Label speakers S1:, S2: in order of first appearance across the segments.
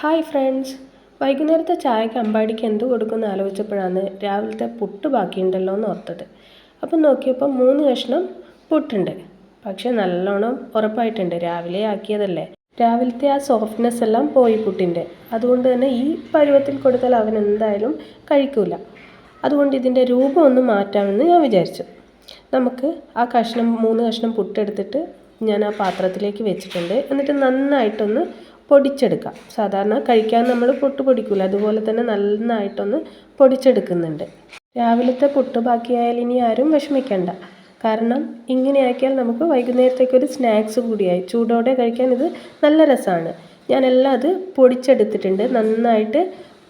S1: Hi friends. വൈകുന്നേരത്തെ ചായക്ക് അമ്പാടിക്ക് എന്ത് കൊടുക്കുമെന്ന് ആലോചിച്ചപ്പോഴാണ് രാവിലത്തെ പുട്ട് ബാക്കിയുണ്ടല്ലോ എന്ന് ഓർത്തത്. അപ്പം നോക്കിയപ്പോൾ മൂന്ന് കഷ്ണം പുട്ടുണ്ട്. പക്ഷെ നല്ലോണം ഉറപ്പായിട്ടുണ്ട്. രാവിലെ ആക്കിയതല്ലേ. രാവിലത്തെ ആ സോഫ്റ്റ്നെസ് എല്ലാം പോയി പുട്ടിന്റെ. അതുകൊണ്ട് തന്നെ ഈ പരുവത്തിൽ കൊടുത്താൽ അവൻ എന്തായാലും കഴിക്കൂല. അതുകൊണ്ട് ഇതിന്റെ രൂപം ഒന്ന് മാറ്റാമെന്ന് ഞാൻ വിചാരിച്ചു. നമുക്ക് ആ കഷ്ണം മൂന്ന് കഷ്ണം പുട്ടെടുത്തിട്ട് ഞാൻ ആ പാത്രത്തിലേക്ക് വെച്ചിട്ടുണ്ട്. എന്നിട്ട് നന്നായിട്ടൊന്ന് പൊടിച്ചെടുക്കാം. സാധാരണ കഴിക്കാൻ നമ്മൾ പുട്ട് പൊടിക്കില്ല അതുപോലെ തന്നെ നന്നായിട്ടൊന്ന് പൊടിച്ചെടുക്കുന്നുണ്ട്. രാവിലത്തെ പുട്ട് ബാക്കിയായാൽ ഇനി ആരും വിഷമിക്കണ്ട. കാരണം ഇങ്ങനെയാക്കിയാൽ നമുക്ക് വൈകുന്നേരത്തേക്കൊരു സ്നാക്സ് കൂടിയായി. ചൂടോടെ കഴിക്കാൻ ഇത് നല്ല രസമാണ് ഞാനെല്ലാം അത് പൊടിച്ചെടുത്തിട്ടുണ്ട്. നന്നായിട്ട്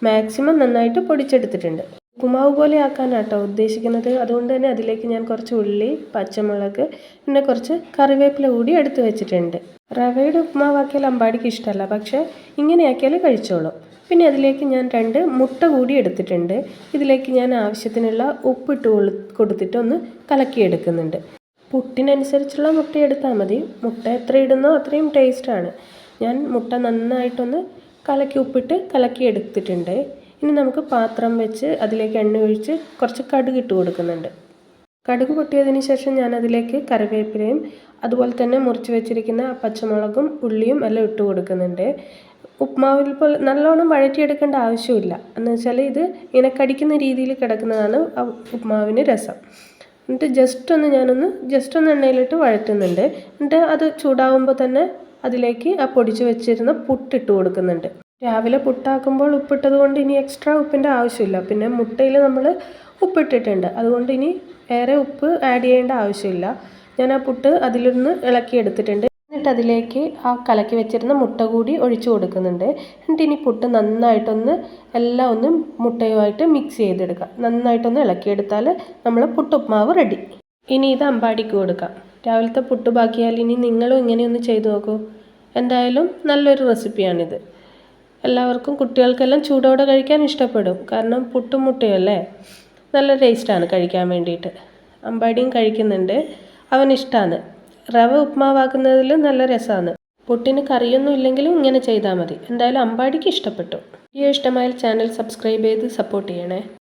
S1: മാക്സിമം നന്നായിട്ട് പൊടിച്ചെടുത്തിട്ടുണ്ട്. ഉപ്പുമാവ് പോലെ ആക്കാനാണ് കേട്ടോ ഉദ്ദേശിക്കുന്നത്. അതുകൊണ്ട് തന്നെ അതിലേക്ക് ഞാൻ കുറച്ച് ഉള്ളി പച്ചമുളക് പിന്നെ കുറച്ച് കറിവേപ്പില കൂടി എടുത്തു വെച്ചിട്ടുണ്ട്. റവയുടെ ഉപ്പുമാവാക്കിയാൽ അമ്പാടിക്ക് ഇഷ്ടമല്ല. പക്ഷേ ഇങ്ങനെയാക്കിയാൽ കഴിച്ചോളൂ. കഴിച്ചോളും പിന്നെ അതിലേക്ക് ഞാൻ രണ്ട് മുട്ട കൂടി എടുത്തിട്ടുണ്ട്. ഇതിലേക്ക് ഞാൻ ആവശ്യത്തിനുള്ള ഉപ്പിട്ട് കൊടുത്തിട്ട് ഒന്ന് കലക്കിയെടുക്കുന്നുണ്ട്. പുട്ടിനനുസരിച്ചുള്ള മുട്ട എടുത്താൽ മതി. മുട്ട എത്ര ഇടുന്നോ അത്രയും ടേസ്റ്റാണ് ഞാൻ മുട്ട നന്നായിട്ടൊന്ന് കലക്കി ഉപ്പിട്ട് കലക്കി എടുത്തിട്ടുണ്ട് ഇനി നമുക്ക് പാത്രം വെച്ച് അതിലേക്ക് എണ്ണ ഒഴിച്ച് കുറച്ച് കടുക് ഇട്ട് കൊടുക്കുന്നുണ്ട്. കടുക് പൊട്ടിയതിന് ശേഷം ഞാൻ അതിലേക്ക് കറിവേപ്പിലയും അതുപോലെ തന്നെ മുറിച്ച് വെച്ചിരിക്കുന്ന പച്ചമുളകും ഉള്ളിയും എല്ലാം ഇട്ട് കൊടുക്കുന്നുണ്ട്. ഉപ്മാവിൽ പോലെ നല്ലോണം വഴറ്റിയെടുക്കേണ്ട ആവശ്യമില്ല. എന്ന് വെച്ചാൽ ഇത് ഇങ്ങനെ കടിക്കുന്ന രീതിയിൽ കിടക്കുന്നതാണ് ആ ഉപ്മാവിന് രസം. എന്നിട്ട് ജസ്റ്റ് ഒന്ന് ഞാനൊന്ന് ജസ്റ്റ് ഒന്ന് എണ്ണയിലിട്ട് വഴറ്റുന്നുണ്ട്. എന്നിട്ട് അത് ചൂടാവുമ്പോൾ തന്നെ അതിലേക്ക് ആ പൊടിച്ച് വെച്ചിരുന്ന പുട്ടിട്ട് കൊടുക്കുന്നുണ്ട്. രാവിലെ പുട്ടാക്കുമ്പോൾ ഉപ്പിട്ടത് കൊണ്ട് ഇനി എക്സ്ട്രാ ഉപ്പിന്റെ ആവശ്യമില്ല. പിന്നെ മുട്ടയിൽ നമ്മൾ ഉപ്പിട്ടിട്ടുണ്ട്. അതുകൊണ്ട് ഇനി ഏറെ ഉപ്പ് ആഡ് ചെയ്യേണ്ട ആവശ്യമില്ല. ഞാൻ ആ പുട്ട് അതിലൊന്ന് ഇളക്കി എടുത്തിട്ടുണ്ട് എന്നിട്ട് അതിലേക്ക് ആ കലക്കി വെച്ചിരുന്ന മുട്ട കൂടി ഒഴിച്ചു കൊടുക്കുന്നുണ്ട്. എന്നിട്ട് ഇനി പുട്ട് നന്നായിട്ടൊന്ന് എല്ലാം ഒന്ന് മുട്ടയുമായിട്ട് മിക്സ് ചെയ്തെടുക്കാം നന്നായിട്ടൊന്ന് ഇളക്കിയെടുത്താൽ നമ്മൾ പുട്ടുപ്മാവ് റെഡി ഇനി ഇത് അമ്പാടിക്ക് കൊടുക്കാം. രാവിലത്തെ പുട്ട് ബാക്കിയാൽ ഇനി നിങ്ങളും ഇങ്ങനെയൊന്ന് ചെയ്തു നോക്കൂ. എന്തായാലും നല്ലൊരു റെസിപ്പിയാണിത് എല്ലാവർക്കും കുട്ടികൾക്കെല്ലാം ചൂടോടെ കഴിക്കാൻ ഇഷ്ടപ്പെടും. കാരണം പുട്ടും മുട്ടയല്ലേ നല്ല ടേസ്റ്റാണ് കഴിക്കാൻ വേണ്ടിയിട്ട്. അമ്പാടിയും കഴിക്കുന്നുണ്ട്. അവൻ ഇഷ്ടമാണ് റവ ഉപ്മാവാക്കുന്നതിൽ നല്ല രസമാണ് പുട്ടിന് കറിയൊന്നും ഇല്ലെങ്കിലും ഇങ്ങനെ ചെയ്താൽ മതി. എന്തായാലും അമ്പാടിക്ക് ഇഷ്ടപ്പെട്ടു. ഈ ഇഷ്ടമായാൽ ചാനൽ സബ്സ്ക്രൈബ് ചെയ്ത് സപ്പോർട്ട് ചെയ്യണേ.